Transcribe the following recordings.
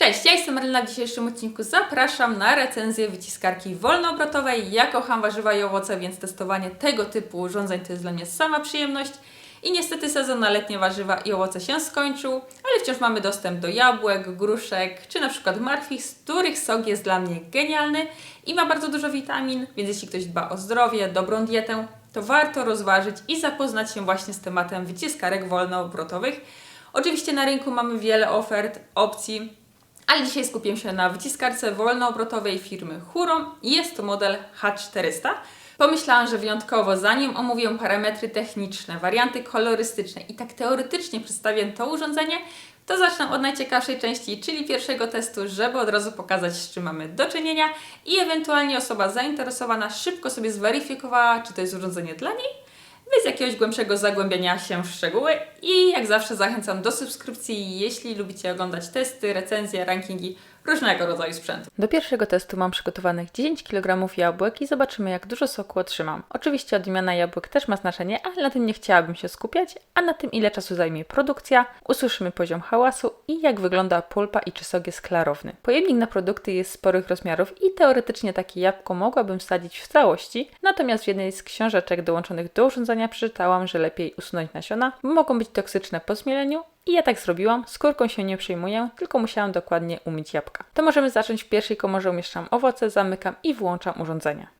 Cześć, ja jestem Marlena. W dzisiejszym odcinku zapraszam na recenzję wyciskarki wolnoobrotowej. Ja kocham warzywa i owoce, więc testowanie tego typu urządzeń to jest dla mnie sama przyjemność. I niestety sezon na letnie warzywa i owoce się skończył, ale wciąż mamy dostęp do jabłek, gruszek czy na przykład martwych, z których sok jest dla mnie genialny i ma bardzo dużo witamin, więc jeśli ktoś dba o zdrowie, dobrą dietę, to warto rozważyć i zapoznać się właśnie z tematem wyciskarek wolnoobrotowych. Oczywiście na rynku mamy wiele ofert, opcji, ale dzisiaj skupię się na wyciskarce wolnoobrotowej firmy Huron jest to model H400. Pomyślałam, że wyjątkowo zanim omówię parametry techniczne, warianty kolorystyczne i tak teoretycznie przedstawię to urządzenie, to zacznę od najciekawszej części, czyli pierwszego testu, żeby od razu pokazać, z czym mamy do czynienia. I ewentualnie osoba zainteresowana szybko sobie zweryfikowała, czy to jest urządzenie dla niej, bez jakiegoś głębszego zagłębiania się w szczegóły. I jak zawsze zachęcam do subskrypcji, jeśli lubicie oglądać testy, recenzje, rankingi różnego rodzaju sprzętu. Do pierwszego testu mam przygotowanych 10 kg jabłek i zobaczymy, jak dużo soku otrzymam. Oczywiście odmiana jabłek też ma znaczenie, ale na tym nie chciałabym się skupiać, a na tym, ile czasu zajmie produkcja, usłyszymy poziom hałasu i jak wygląda pulpa i czy sok jest klarowny. Pojemnik na produkty jest sporych rozmiarów i teoretycznie takie jabłko mogłabym wsadzić w całości, natomiast w jednej z książeczek dołączonych do urządzenia przeczytałam, że lepiej usunąć nasiona, mogą być toksyczne po zmieleniu, i ja tak zrobiłam, skórką się nie przejmuję, tylko musiałam dokładnie umyć jabłka. To możemy zacząć w pierwszej komorze umieszczam owoce, zamykam i włączam urządzenie.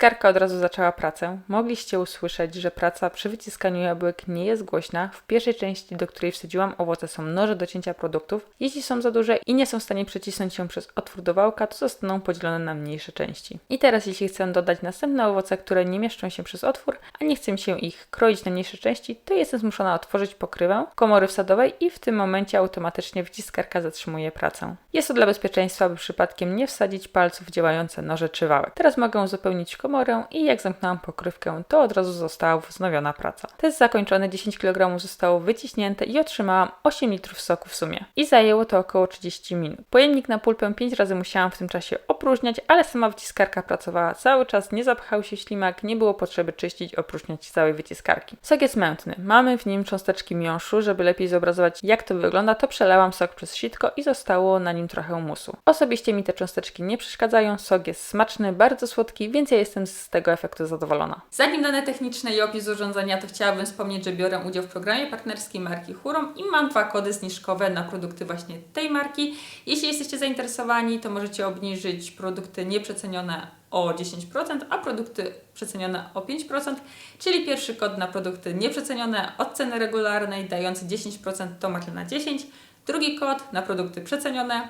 Wyciskarka od razu zaczęła pracę. Mogliście usłyszeć, że praca przy wyciskaniu jabłek nie jest głośna. W pierwszej części, do której wsadziłam owoce, są noże do cięcia produktów. Jeśli są za duże i nie są w stanie przecisnąć się przez otwór do wałka, to zostaną podzielone na mniejsze części. I teraz, jeśli chcę dodać następne owoce, które nie mieszczą się przez otwór, a nie chcę się ich kroić na mniejsze części, to jestem zmuszona otworzyć pokrywę komory wsadowej i w tym momencie automatycznie wyciskarka zatrzymuje pracę. Jest to dla bezpieczeństwa, by przypadkiem nie wsadzić palców w działające noże czy wałek. Teraz mogę uzupełnić komorę i jak zamknęłam pokrywkę, to od razu została wznowiona praca. Test zakończony, 10 kg zostało wyciśnięte i otrzymałam 8 litrów soku w sumie. I zajęło to około 30 minut. Pojemnik na pulpę 5 razy musiałam w tym czasie opróżniać, ale sama wyciskarka pracowała cały czas, nie zapchał się ślimak, nie było potrzeby czyścić, opróżniać całej wyciskarki. Sok jest mętny. Mamy w nim cząsteczki miąższu, żeby lepiej zobrazować jak to wygląda, to przelałam sok przez sitko i zostało na nim trochę musu. Osobiście mi te cząsteczki nie przeszkadzają, sok jest smaczny, bardzo słodki, więc ja jestem z tego efektu zadowolona. Zanim dane techniczne i opis urządzenia, to chciałabym wspomnieć, że biorę udział w programie partnerskiej marki Hurom i mam dwa kody zniżkowe na produkty właśnie tej marki. Jeśli jesteście zainteresowani, to możecie obniżyć produkty nieprzecenione o 10%, a produkty przecenione o 5%, czyli pierwszy kod na produkty nieprzecenione od ceny regularnej dający 10% to Marlena 10, drugi kod na produkty przecenione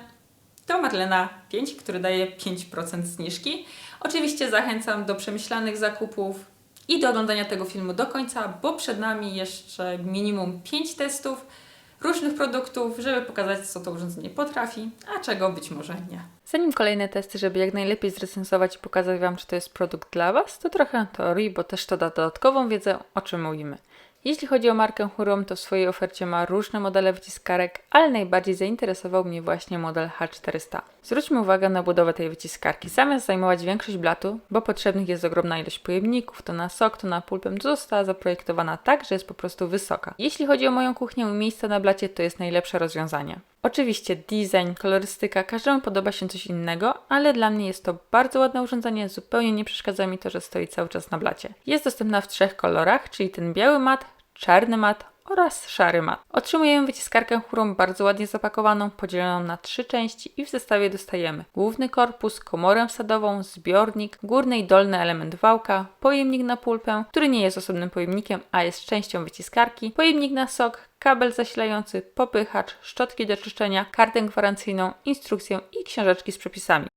to Marlena 5, który daje 5% zniżki. Oczywiście zachęcam do przemyślanych zakupów i do oglądania tego filmu do końca, bo przed nami jeszcze minimum 5 testów różnych produktów, żeby pokazać, co to urządzenie potrafi, a czego być może nie. Zanim kolejne testy, żeby jak najlepiej zrecenzować i pokazać Wam, czy to jest produkt dla Was, to trochę teorii, bo też to da dodatkową wiedzę, o czym mówimy. Jeśli chodzi o markę Hurom, to w swojej ofercie ma różne modele wyciskarek, ale najbardziej zainteresował mnie właśnie model H400. Zwróćmy uwagę na budowę tej wyciskarki. Zamiast zajmować większość blatu, bo potrzebnych jest ogromna ilość pojemników, to na sok, to na pulpę, to została zaprojektowana tak, że jest po prostu wysoka. Jeśli chodzi o moją kuchnię i miejsce na blacie, to jest najlepsze rozwiązanie. Oczywiście design, kolorystyka, każdemu podoba się coś innego, ale dla mnie jest to bardzo ładne urządzenie, zupełnie nie przeszkadza mi to, że stoi cały czas na blacie. Jest dostępna w trzech kolorach, czyli ten biały mat, czarny mat oraz szary mat. Otrzymujemy wyciskarkę chórą bardzo ładnie zapakowaną, podzieloną na trzy części i w zestawie dostajemy główny korpus, komorę wsadową, zbiornik, górny i dolny element wałka, pojemnik na pulpę, który nie jest osobnym pojemnikiem, a jest częścią wyciskarki, pojemnik na sok, kabel zasilający, popychacz, szczotki do czyszczenia, kartę gwarancyjną, instrukcję i książeczki z przepisami.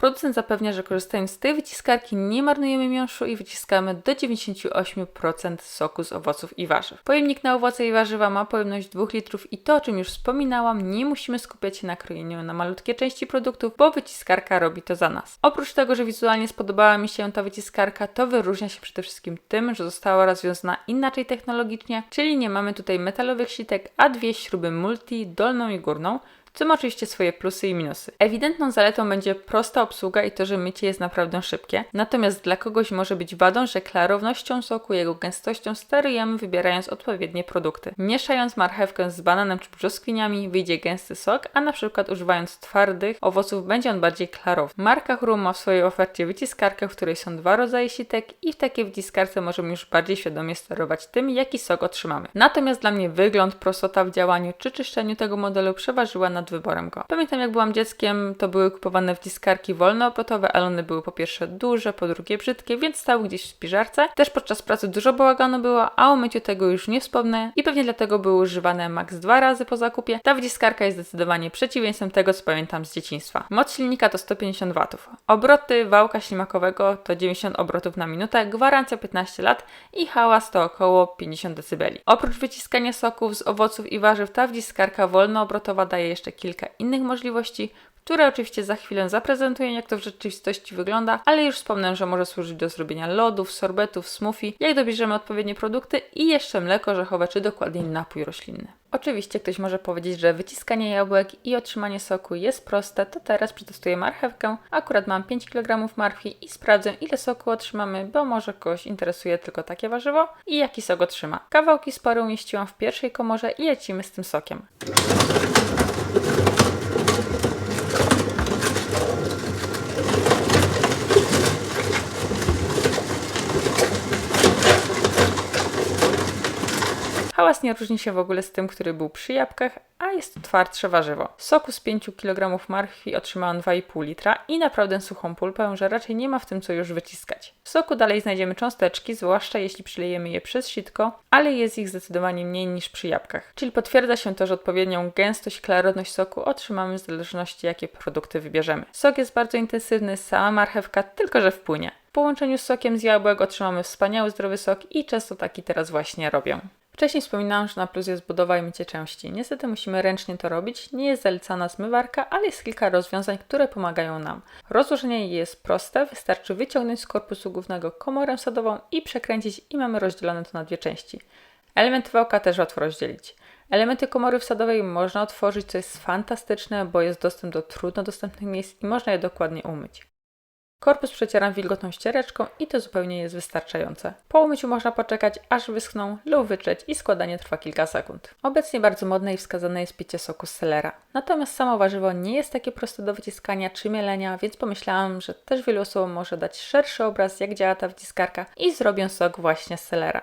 Producent zapewnia, że korzystając z tej wyciskarki nie marnujemy miąższu i wyciskamy do 98% soku z owoców i warzyw. Pojemnik na owoce i warzywa ma pojemność 2 litrów i to, o czym już wspominałam, nie musimy skupiać się na krojeniu na malutkie części produktów, bo wyciskarka robi to za nas. Oprócz tego, że wizualnie spodobała mi się ta wyciskarka, to wyróżnia się przede wszystkim tym, że została rozwiązana inaczej technologicznie, czyli nie mamy tutaj metalowych sitek, a dwie śruby multi, dolną i górną, co ma oczywiście swoje plusy i minusy. Ewidentną zaletą będzie prosta obsługa i to, że mycie jest naprawdę szybkie, natomiast dla kogoś może być wadą, że klarownością soku, jego gęstością sterujemy wybierając odpowiednie produkty. Mieszając marchewkę z bananem czy brzoskwiniami wyjdzie gęsty sok, a na przykład używając twardych owoców będzie on bardziej klarowny. Marka Hrum ma w swojej ofercie wyciskarkę, w której są dwa rodzaje sitek i w takiej wyciskarce możemy już bardziej świadomie sterować tym, jaki sok otrzymamy. Natomiast dla mnie wygląd, prostota w działaniu czy czyszczeniu tego modelu przeważyła nad wyborem go. Pamiętam jak byłam dzieckiem, to były kupowane wciskarki wolnoobrotowe, ale one były po pierwsze duże, po drugie brzydkie, więc stały gdzieś w spiżarce. Też podczas pracy dużo bałaganu było, a o myciu tego już nie wspomnę i pewnie dlatego były używane maks dwa razy po zakupie. Ta wciskarka jest zdecydowanie przeciwieństwem tego, co pamiętam z dzieciństwa. Moc silnika to 150 W. Obroty wałka ślimakowego to 90 obrotów na minutę, gwarancja 15 lat i hałas to około 50 dB. Oprócz wyciskania soków z owoców i warzyw, ta wciskarka wolnoobrotowa daje jeszcze kilka innych możliwości, które oczywiście za chwilę zaprezentuję, jak to w rzeczywistości wygląda, ale już wspomnę, że może służyć do zrobienia lodów, sorbetów, smoothie, jak dobierzemy odpowiednie produkty i jeszcze mleko orzechowe, czy dokładniej napój roślinny. Oczywiście ktoś może powiedzieć, że wyciskanie jabłek i otrzymanie soku jest proste, to teraz przetestuję marchewkę. Akurat mam 5 kg marchwi i sprawdzę ile soku otrzymamy, bo może kogoś interesuje tylko takie warzywo i jaki sok otrzyma. Kawałki spory umieściłam w pierwszej komorze i lecimy z tym sokiem. Thank you. Hałas nie różni się w ogóle z tym, który był przy jabłkach, a jest to twardsze warzywo. Soku z 5 kg marchwi otrzymałam 2,5 litra i naprawdę suchą pulpę, że raczej nie ma w tym co już wyciskać. W soku dalej znajdziemy cząsteczki, zwłaszcza jeśli przylejemy je przez sitko, ale jest ich zdecydowanie mniej niż przy jabłkach. Czyli potwierdza się to, że odpowiednią gęstość i klarowność soku otrzymamy w zależności jakie produkty wybierzemy. Sok jest bardzo intensywny, sama marchewka tylko że wpłynie. W połączeniu z sokiem z jabłek otrzymamy wspaniały zdrowy sok i często taki teraz właśnie robię. Wcześniej wspominałam, że na plus jest budowa i mycie części. Niestety musimy ręcznie to robić. Nie jest zalecana zmywarka, ale jest kilka rozwiązań, które pomagają nam. Rozłożenie jest proste, wystarczy wyciągnąć z korpusu głównego komorę sadową i przekręcić i mamy rozdzielone to na dwie części. Elementy wałka też łatwo rozdzielić. Elementy komory wsadowej można otworzyć, co jest fantastyczne, bo jest dostęp do trudno dostępnych miejsc i można je dokładnie umyć. Korpus przecieram wilgotną ściereczką i to zupełnie jest wystarczające. Po umyciu można poczekać, aż wyschną lub wyczeć i składanie trwa kilka sekund. Obecnie bardzo modne i wskazane jest picie soku z selera. Natomiast samo warzywo nie jest takie proste do wyciskania czy mielenia, więc pomyślałam, że też wielu osobom może dać szerszy obraz, jak działa ta wyciskarka i zrobię sok właśnie z selera.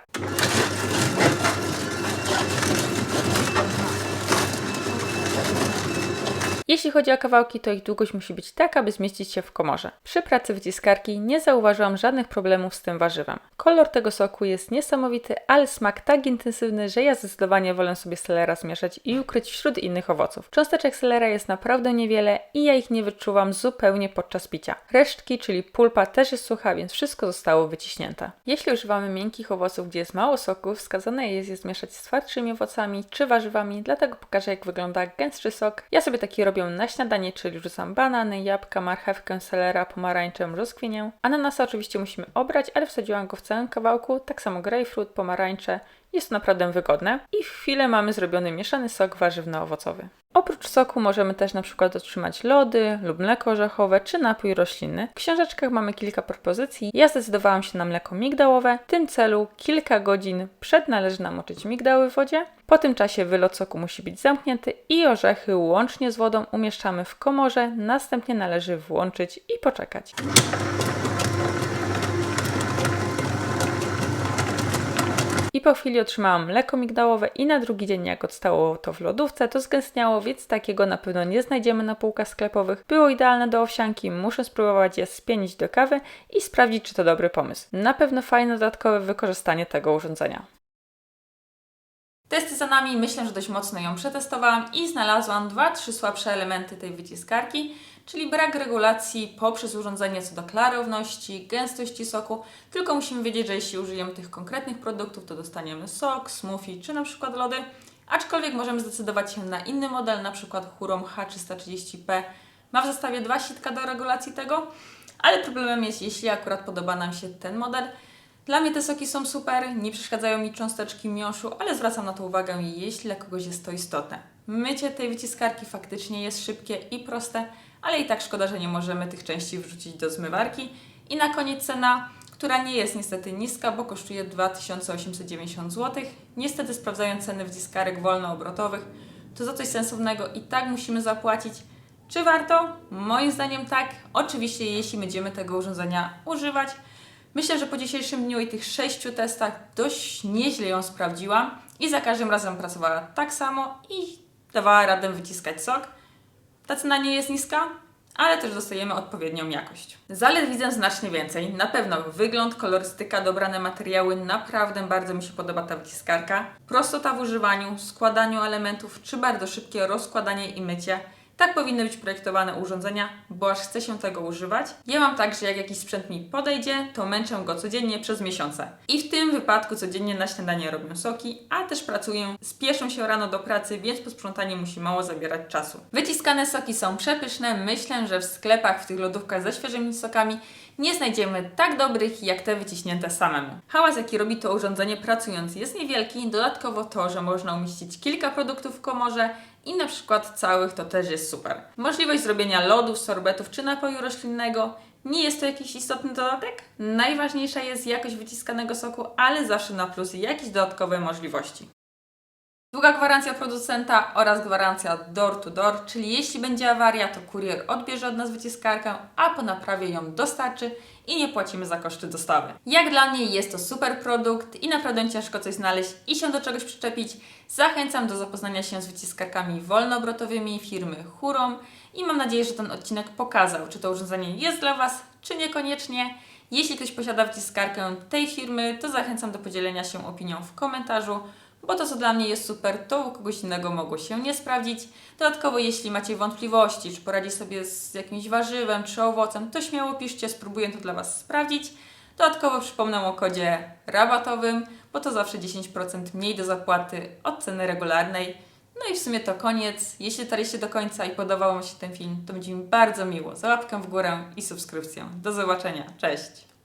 Jeśli chodzi o kawałki, to ich długość musi być taka, aby zmieścić się w komorze. Przy pracy wyciskarki nie zauważyłam żadnych problemów z tym warzywem. Kolor tego soku jest niesamowity, ale smak tak intensywny, że ja zdecydowanie wolę sobie selera zmieszać i ukryć wśród innych owoców. Cząsteczek selera jest naprawdę niewiele i ja ich nie wyczuwam zupełnie podczas picia. Resztki, czyli pulpa też jest sucha, więc wszystko zostało wyciśnięte. Jeśli używamy miękkich owoców, gdzie jest mało soku, wskazane jest je zmieszać z twardszymi owocami czy warzywami, dlatego pokażę jak wygląda gęstszy sok. Ja sobie taki robię robię na śniadanie, czyli wrzucam banany, jabłka, marchewkę, selera, pomarańczę, brzoskwinię. Ananasa oczywiście musimy obrać, ale wsadziłam go w całym kawałku, tak samo grejpfrut, pomarańcze. Jest to naprawdę wygodne i w chwilę mamy zrobiony mieszany sok warzywno-owocowy. Oprócz soku możemy też na przykład otrzymać lody lub mleko orzechowe czy napój roślinny. W książeczkach mamy kilka propozycji. Ja zdecydowałam się na mleko migdałowe. W tym celu kilka godzin przed należy namoczyć migdały w wodzie. Po tym czasie wylot soku musi być zamknięty i orzechy łącznie z wodą umieszczamy w komorze. Następnie należy włączyć i poczekać. I po chwili otrzymałam mleko migdałowe i na drugi dzień jak odstało to w lodówce, to zgęstniało, więc takiego na pewno nie znajdziemy na półkach sklepowych. Było idealne do owsianki, muszę spróbować je spienić do kawy i sprawdzić, czy to dobry pomysł. Na pewno fajne dodatkowe wykorzystanie tego urządzenia. Testy za nami, myślę, że dość mocno ją przetestowałam i znalazłam dwa, trzy słabsze elementy tej wyciskarki. czyli brak regulacji poprzez urządzenie co do klarowności, gęstości soku, tylko musimy wiedzieć, że jeśli użyjemy tych konkretnych produktów, to dostaniemy sok, smoothie czy na przykład lody, aczkolwiek możemy zdecydować się na inny model, na przykład Hurom H330P ma w zestawie dwa sitka do regulacji tego, ale problemem jest, jeśli akurat podoba nam się ten model. Dla mnie te soki są super, nie przeszkadzają mi cząsteczki miąższu, ale zwracam na to uwagę, jeśli dla kogoś jest to istotne. Mycie tej wyciskarki faktycznie jest szybkie i proste, ale i tak szkoda, że nie możemy tych części wrzucić do zmywarki. I na koniec cena, która nie jest niestety niska, bo kosztuje 2890 zł. Niestety sprawdzając ceny wyciskarek wolnoobrotowych, to za coś sensownego i tak musimy zapłacić. Czy warto? Moim zdaniem tak. Oczywiście, jeśli będziemy tego urządzenia używać. Myślę, że po dzisiejszym dniu i tych sześciu testach dość nieźle ją sprawdziłam i za każdym razem pracowała tak samo i dawała radę wyciskać sok. Ta cena nie jest niska, ale też dostajemy odpowiednią jakość. Zalet widzę znacznie więcej. Na pewno wygląd, kolorystyka, dobrane materiały, naprawdę bardzo mi się podoba ta wyciskarka. Prostota w używaniu, składaniu elementów, czy bardzo szybkie rozkładanie i mycie. Tak powinny być projektowane urządzenia, bo aż chce się tego używać. Ja mam tak, że jak jakiś sprzęt mi podejdzie, to męczę go codziennie przez miesiące. I w tym wypadku codziennie na śniadanie robię soki, a też pracuję, spieszą się rano do pracy, więc posprzątanie musi mało zabierać czasu. Wyciskane soki są przepyszne. Myślę, że w sklepach, w tych lodówkach ze świeżymi sokami nie znajdziemy tak dobrych jak te wyciśnięte samemu. Hałas, jaki robi to urządzenie pracując jest niewielki. Dodatkowo to, że można umieścić kilka produktów w komorze i na przykład całych to też jest super. Możliwość zrobienia lodów, sorbetów czy napoju roślinnego. Nie jest to jakiś istotny dodatek. Najważniejsza jest jakość wyciskanego soku, ale zawsze na plus jakieś dodatkowe możliwości. Długa gwarancja producenta oraz gwarancja door to door, czyli jeśli będzie awaria, to kurier odbierze od nas wyciskarkę, a po naprawie ją dostarczy i nie płacimy za koszty dostawy. Jak dla mnie jest to super produkt i naprawdę ciężko coś znaleźć i się do czegoś przyczepić. Zachęcam do zapoznania się z wyciskarkami wolnoobrotowymi firmy Hurom i mam nadzieję, że ten odcinek pokazał, czy to urządzenie jest dla Was, czy niekoniecznie. Jeśli ktoś posiada wyciskarkę tej firmy, to zachęcam do podzielenia się opinią w komentarzu bo to, co dla mnie jest super, to u kogoś innego mogło się nie sprawdzić. Dodatkowo, jeśli macie wątpliwości, czy poradzi sobie z jakimś warzywem, czy owocem, to śmiało piszcie, spróbuję to dla Was sprawdzić. Dodatkowo przypomnę o kodzie rabatowym, bo to zawsze 10% mniej do zapłaty od ceny regularnej. No i w sumie to koniec. Jeśli dotarliście do końca i podobał Wam się ten film, to będzie mi bardzo miło za łapkę w górę i subskrypcję. Do zobaczenia. Cześć!